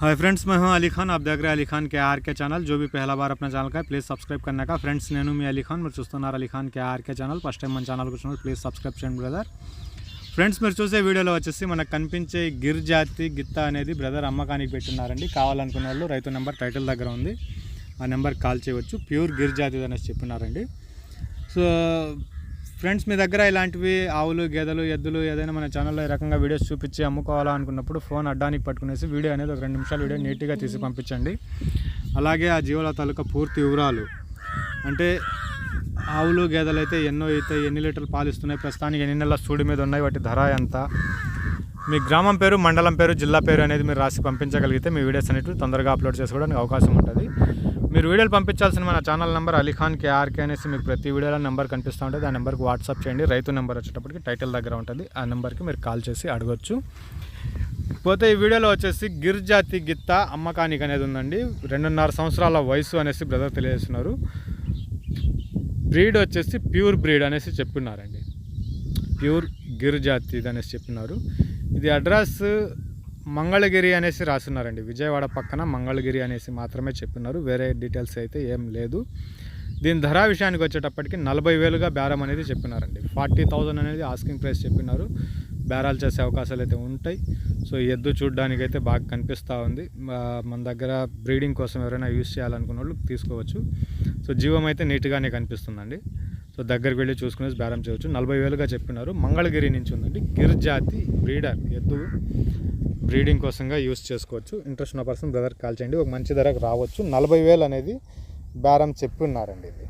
Hi friends मैं हूं अली खान आप देख रहे हैं अली खान के आर के ఛానల్ जो भी पहला बार अपना ఛానల్ का ప్లీజ్ సబ్స్క్రైబ్ करने का ఫ్రెండ్స్ నేను మీ అలీ ఖాన్ మీరు చూస్తున్నారు Ali Khan K R K channel first time మన ఛానల్ కూర్చున్నారు ప్లీజ్ సబ్స్క్రైబ్ చేయండి బ్రదర్ ఫ్రెండ్స్ మీరు చూసే వీడియోలో వచ్చేసి మనకు కనిపించే గిర్ జాతి గిత్త అనేది బ్రదర్ అమ్మకానికి పెట్టున్నారండి కావాలనుకున్న వాళ్ళు రైతు నెంబర్ టైటిల్ దగ్గర ఉంది ఆ నెంబర్ కాల్ చేయవచ్చు ప్యూర్ గిర్ జాతి అనేసి చెప్పినారండి సో ఫ్రెండ్స్ మీ దగ్గర ఇలాంటివి ఆవులు గేదెలు ఎద్దులు ఏదైనా మన ఛానల్లో ఈ రకంగా వీడియోస్ చూపించి అమ్ముకోవాలనుకున్నప్పుడు ఫోన్ అడ్డానికి పట్టుకునేసి వీడియో అనేది ఒక రెండు నిమిషాలు వీడియో నీట్గా తీసి పంపించండి. అలాగే ఆ జీవుల తాలూకా పూర్తి వివరాలు. అంటే ఆవులు గేదెలు అయితే ఎన్నో అయితే ఎన్ని లీటర్లు పాలు ఇస్తున్నాయి ప్రస్తుతానికి ఎన్ని నెలల సూడి మీద ఉన్నాయి వాటి ధర ఎంత? మీ గ్రామం పేరు మండలం పేరు జిల్లా పేరు అనేది మీరు రాసి పంపించగలిగితే మీ వీడియోస్ అనేవి తొందరగా అప్లోడ్ చేసుకోవడానికి అవకాశం ఉంటుంది. మీరు వీడియోలు పంపించాల్సిన మన ఛానల్ నెంబర్ అలీఖాన్ కేఆర్కే అనేసి మీకు ప్రతి వీడియోలో నెంబర్ కనిపిస్తూ ఉంటుంది. ఆ నెంబర్కి వాట్సాప్ చేయండి. రైతు నెంబర్ వచ్చేటప్పటికి టైటిల్ దగ్గర ఉంటుంది. ఆ నెంబర్కి మీరు కాల్ చేసి అడగొచ్చు. పోతే ఈ వీడియోలో వచ్చేసి గిర్జాతి గిత్త అమ్మకానికి అనేది ఉందండి. రెండున్నర సంవత్సరాల వయసు అనేసి బ్రదర్ తెలియజేస్తున్నారు. బ్రీడ్ వచ్చేసి ప్యూర్ బ్రీడ్ అనేసి చెప్పినారండి. ప్యూర్ గిర్ జాతి ఇది అనేసి చెప్పినారు. ఇది అడ్రస్ మంగళగిరి అనేసి రాసున్నారండి విజయవాడ పక్కన మంగళగిరి అనేసి మాత్రమే చెప్పినారు. వేరే డీటెయిల్స్ అయితే ఏం లేదు. దీని ధర విషయానికి వచ్చేటప్పటికి నలభై వేలుగా బేరం అనేది చెప్పినారండి. ఫార్టీ థౌజండ్ అనేది ఆస్కింగ్ ప్రైస్ చెప్పినారు. బేరాలు చేసే అవకాశాలు అయితే ఉంటాయి. సో ఎద్దు చూడడానికి అయితే బాగా కనిపిస్తూ ఉంది. మన దగ్గర బ్రీడింగ్ కోసం ఎవరైనా యూస్ చేయాలనుకున్న వాళ్ళు తీసుకోవచ్చు. సో జీవం అయితే నీట్గానే కనిపిస్తుందండి. సో దగ్గరికి వెళ్ళి చూసుకునేసి బేరం చేయవచ్చు. నలభై వేలుగా చెప్పినారు. మంగళగిరి నుంచి ఉందండి. గిర్జాతి బ్రీడర్ ఎద్దు. బ్రీడింగ్ కోసంగా యూస్ చేసుకోవచ్చు. ఇంట్రెస్ట్ ఉన్న పర్సన్ బ్రదర్ కాల్ చేయండి. ఒక మంచి ధరకు రావచ్చు. నలభై వేలు అనేది బేరం చెప్పి ఉన్నారండి ఇది.